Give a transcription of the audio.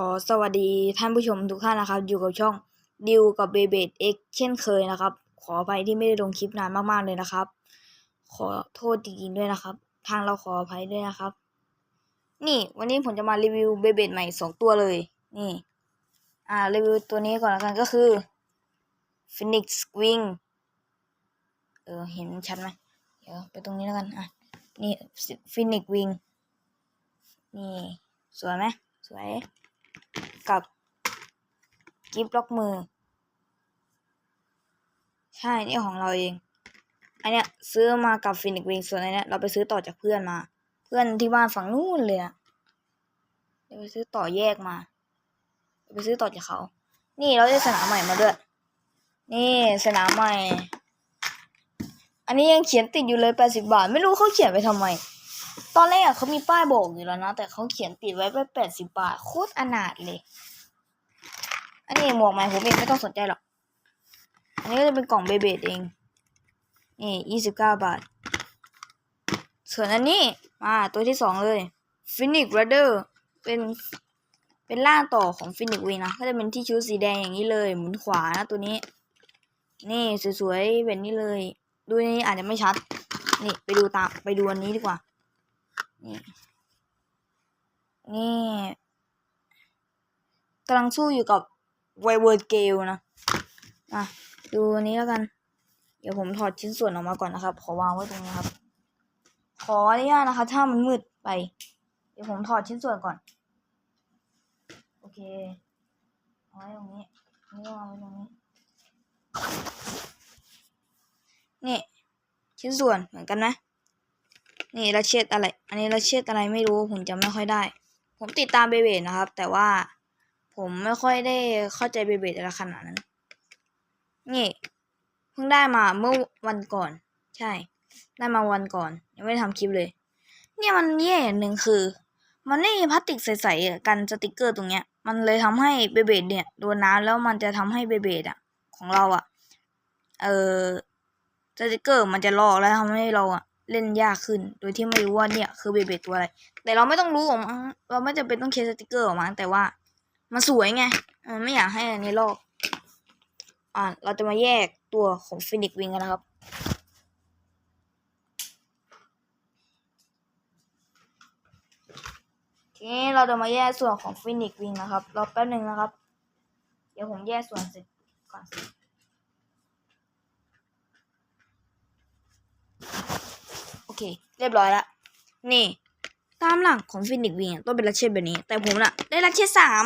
ขอสวัสดีท่านผู้ชมทุกท่านนะครับ อยู่กับช่องดิวกับเบเบดเอ็กเช่นเคยนะครับ ขออภัยที่ไม่ได้ลงคลิปนานมากๆเลยนะครับ ขอโทษจริงๆด้วยนะครับ ทางเราขออภัยด้วยนะครับ นี่วันนี้ผมจะมารีวิวเบเบดใหม่สองตัวเลย นี่ อ่ารีวิวตัวนี้ก่อนแล้วกันก็คือ Phoenix Wing เออเห็นชัดไหมเดี๋ยวไปตรงนี้แล้วกันอะนี่ Phoenix Wing นี่สวยไหมสวย กับกิฟต์ล็อกมือ ใช่นี่ของเราเอง อันเนี้ยซื้อมากับฟินิกวิงส่วนอันเนี้ยเราไปซื้อต่อจากเพื่อนมา เพื่อนที่บ้านฝั่งนู้นเลยอะเดี๋ยวไปซื้อต่อแยกมา ไปซื้อต่อจากเขา นี่เราได้สนามใหม่มาด้วย นี่สนามใหม่ อันนี้ยังเขียนติดอยู่เลยแปดสิบาท ไม่รู้เขาเขียนไปทำไม ตอนแรกอะเขามีป้ายบอกอยู่แล้วนะ แต่เขาเขียนติดไว้ไปแปดสิบบาท โคตรอนาถเลย อันนี้หมวกใหม่ผมเองไม่ต้องสนใจหรอก อันนี้ก็จะเป็นกล่องเบเบดเอง นี่ยี่สิบเก้าบาท ส่วนอันนี้ มาตัวที่สองเลย Phoenix Rider เป็นเป็นล่างต่อของ Phoenix Wing นะ ก็จะเป็นที่ชุดสีแดงอย่างนี้เลย หมุนขวานะตัวนี้ นี่สวยๆแบบนี้เลย ดูนี้อาจจะไม่ชัด นี่ไปดูตามไปดูอันนี้ดีกว่า นี่นี่กำลังสู้อยู่กับไวเวิร์ดเกลนะอะดูนี้แล้วกัน เดี๋ยวผมถอดชิ้นส่วนออกมาก่อนนะครับ ขอวางไว้ตรงนี้ครับ ขออนุญาตนะคะ ถ้ามันมืดไป เดี๋ยวผมถอดชิ้นส่วนก่อน โอเคเอาไว้ตรงนี้นนี้วางไว้ตรงนี้ นี่ ชิ้นส่วนเหมือนกันไห นี่ราเชดอะไร อันนี้ราเชดอะไรไม่รู้ผมจำไม่ค่อยได้ ผมติดตามเบเบดนะครับ แต่ว่าผมไม่ค่อยได้เข้าใจเบเบดอะไรขนาดนั้น นี่เพิ่งได้มาเมื่อวันก่อน ใช่ ได้มาวันก่อน ยังไม่ได้ทำคลิปเลย เนี่ยมันแย่อย่างหนึ่งคือ มันไม่มีพลาสติกใสๆกันสติกเกอร์ตรงเนี้ย มันเลยทำให้เบเบดเนี่ยโดนน้ำแล้วมันจะทำให้เบเบดอะ ของเราอะ เออสติกเกอร์มันจะลอกแล้วทำให้เราอะ เล่นยากขึ้น โดยที่ไม่รู้ว่าเนี่ยคือเบเบตัวอะไร แต่เราไม่ต้องรู้ออกมาเราไม่จำเป็นต้องเคสติกเกอร์ออกมาแต่ว่ามันสวยไงเออไม่อยากให้อันนี้ลอกอ่าเราจะมาแยกตัวของฟินิกวิงกันนะครับทีนี้เราจะมาแยกส่วนของฟินิกวิงนะครับรอแป๊บหนึ่งนะครับ เดี๋ยวผมแยกส่วนเสร็จก่อน โอ เค เรียบร้อยแล้วนี่ ตามหลังของฟินิกวิงต้องเป็นลัชเชตแบบนี้ แต่ผมน่ะ ได้ลัชเชตสาม